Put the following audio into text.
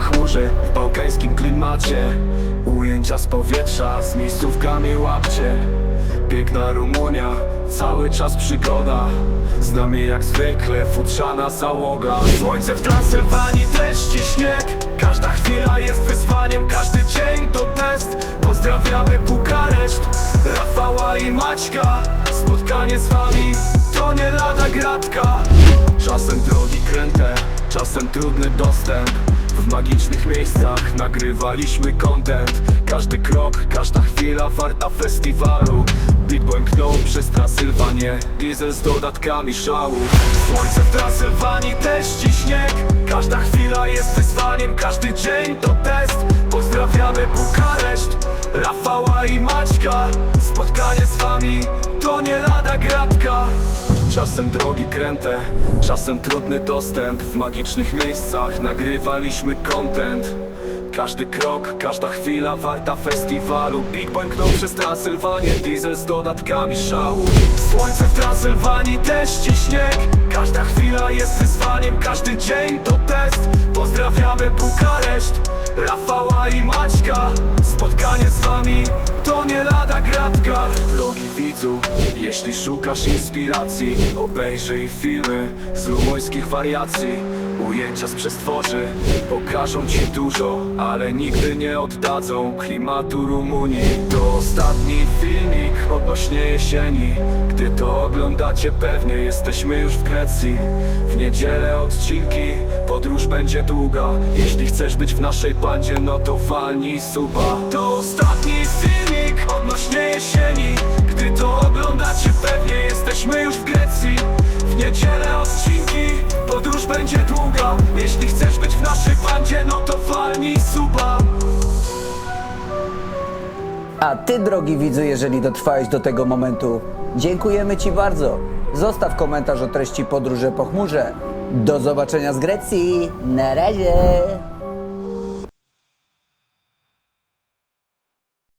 chmurze W bałkańskim klimacie. Ujęcia z powietrza Z miejscówkami łapcie. Piękna Rumunia Cały czas przygoda. Z nami jak zwykle futrzana załoga. Słońce w Transylwanii, deszcz i śnieg. Każda chwila jest wyzwaniem Każdy dzień to test. Pozdrawiamy Bukareszt Rafała i Maćka. Spotkanie z wami to nie lada gratka. Czasem drogi kręte, czasem trudny dostęp W magicznych miejscach nagrywaliśmy content. Każdy krok, każda chwila warta festiwalu. Big błęknął przez Transylwanię. Diesel z dodatkami szału. Słońce w Transylwanii, deszcz i śnieg. Każda chwila jest wyzwaniem, każdy dzień to test. Pozdrawiamy Bukareszt, Rafała i Maćka. Spotkanie z wami to nie lada gratka Czasem drogi kręte, czasem trudny dostęp. W magicznych miejscach nagrywaliśmy content. Każdy krok, każda chwila warta festiwalu. Big błęknął przez Transylwanię Diesel z dodatkami szału. Słońce w Transylwanii, deszcz i śnieg. Każda chwila jest wyzwaniem, każdy dzień to test. Pozdrawiamy Bukareszt, Rafała i Maćka jeśli szukasz inspiracji Obejrzyj filmy z rumuńskich wariacji Ujęcia z przestworzy pokażą ci dużo, ale nigdy nie oddadzą klimatu Rumunii. To ostatni filmik odnośnie jesieni. Gdy to oglądacie, pewnie jesteśmy już w Grecji. W niedzielę odcinki, podróż będzie długa. Jeśli chcesz być w naszej bandzie, no to walnij suba. To ostatni filmik odnośnie jesieni. Będzie długa Jeśli chcesz być w naszej bandzie, no to walnij suba A ty, drogi widzu, jeżeli dotrwałeś do tego momentu, dziękujemy ci bardzo. Zostaw komentarz o treści podróży po chmurze. Do zobaczenia z Grecji. Na razie.